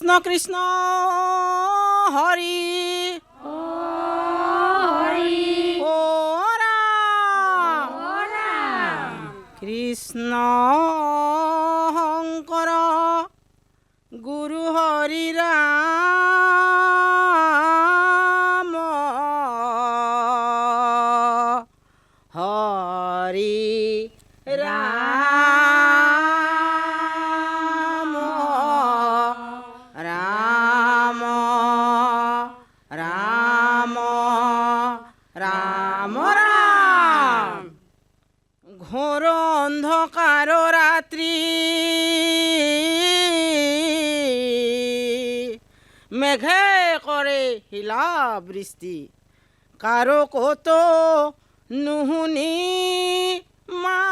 কৃষ্ণ কৃষ্ণ হরি। হরি ও রাম। কৃষ্ণ শঙ্কৰ গুৰু হৰি ৰাম শিলাবৃষ্টি কারও কত নুহুনি মা।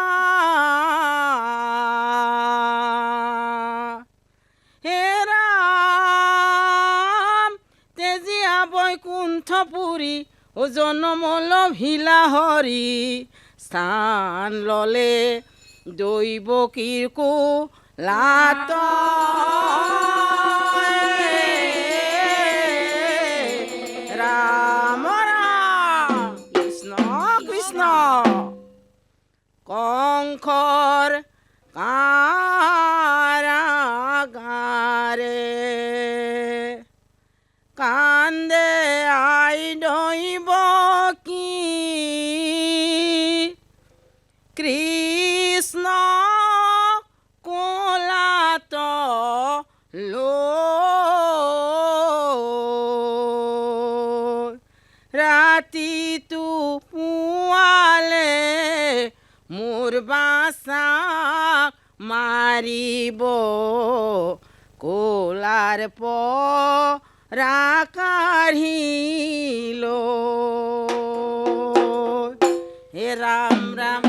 হেরাম তেজিয়া বৈকুণ্ঠপুরী ও জনমল ভিলা হরি। স্থান ললে দৈব কীর্কু লাত কৃষ্ণ কোলাত লো। রাতি তু পুয়ালে মোর বাসা মারিব। কোলার প রাকারিল হে রাম রাম।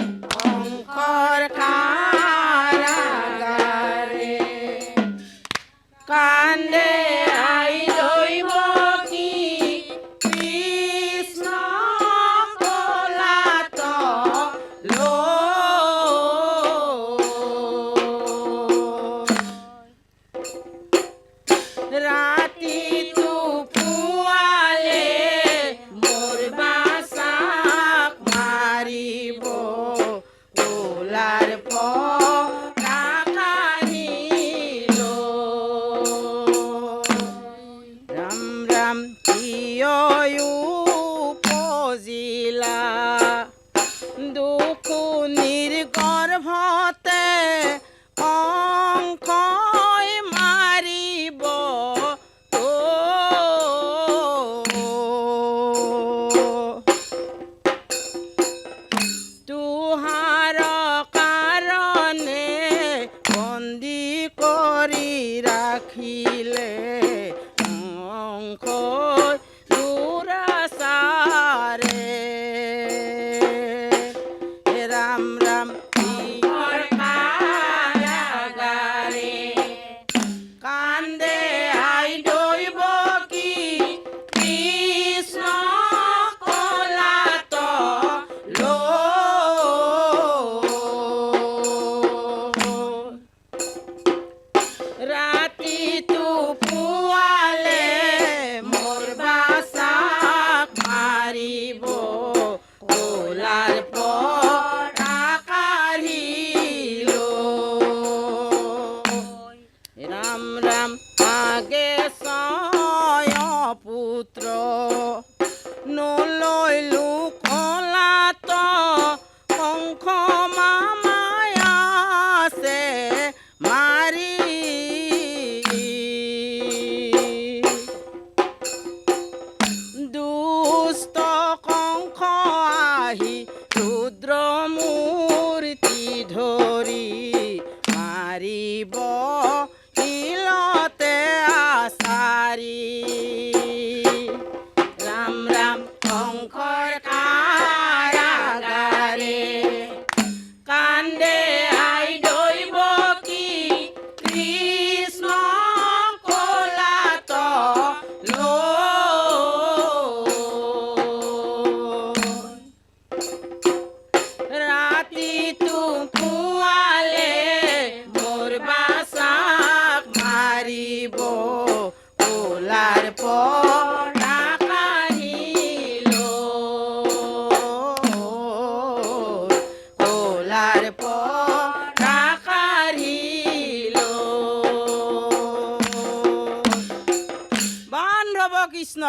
কৃষ্ণ।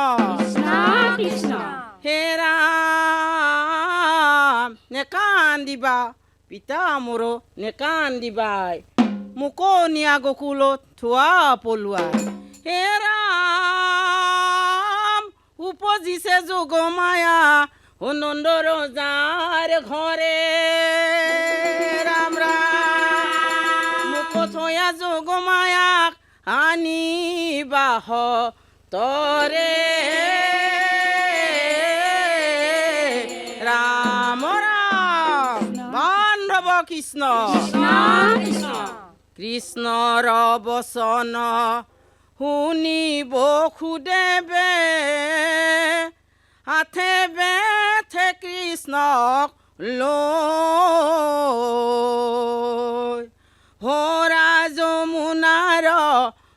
কৃষ্ণ হে রাম কান্দিবা পিতা মোৰ নে কান্দিবাই মুকনীয়া গকুলত থোৱা পলোৱাই হে ৰাম উপজিছে যোগমায়া নন্দ ৰজাৰ ঘৰে। ৰাম ৰাম। মোক থয়া যোগমায়াক আনিবাহ। তৰে ৰাম ৰাম বান্ধৱ কৃষ্ণ। কৃষ্ণ কৃষ্ণৰ বচন শুনিব সুদেৱে হাতে বেঠে কৃষ্ণক লৈ হৰা যমুনাৰ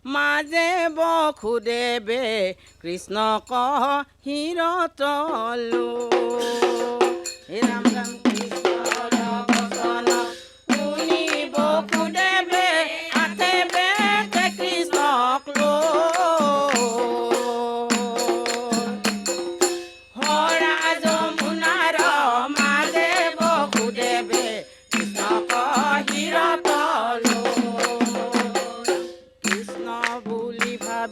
মাজে বসুদেৱে কৃষ্ণ হিৰতলো হে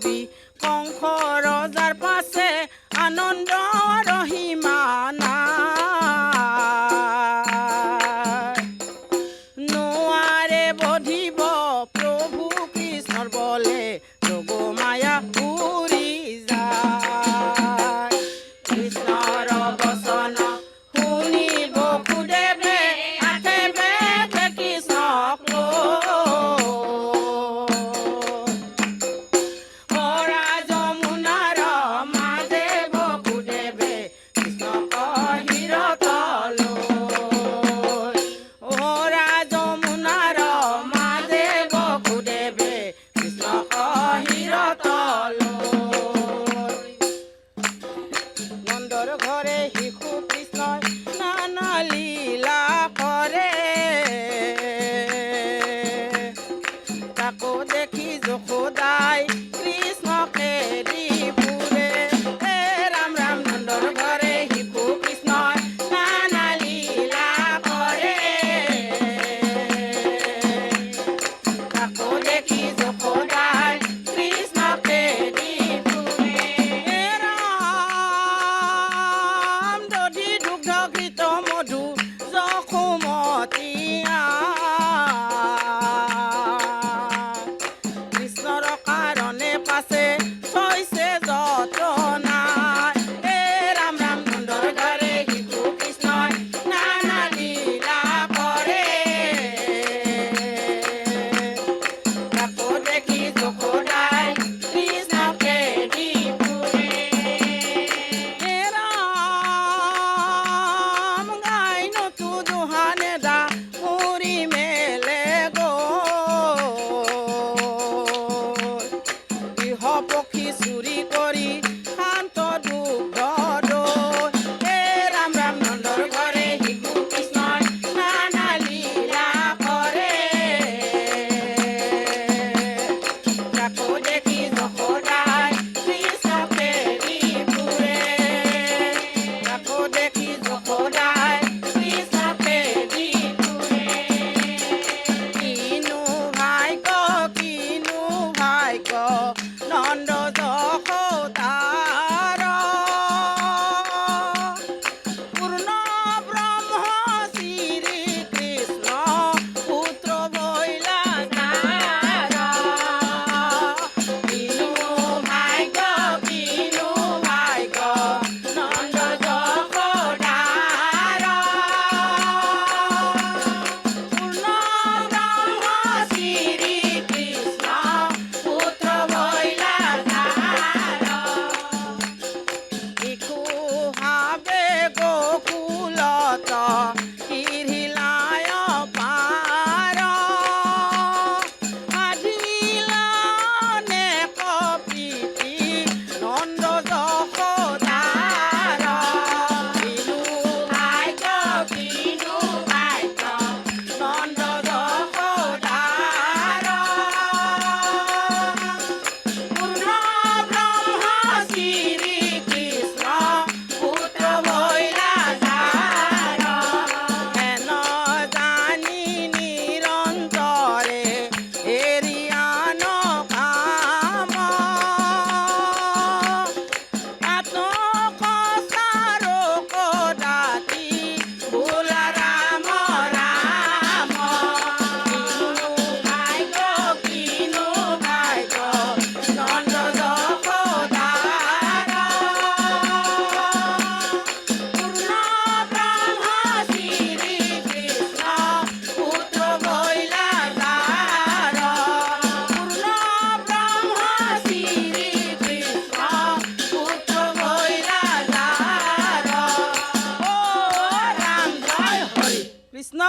ভাবি কংস ৰজাৰ পাছে আনন্দ cycle.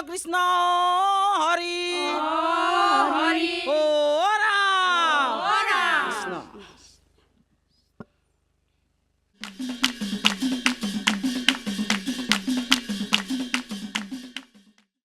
কৃষ্ণ হরি। হরি। ও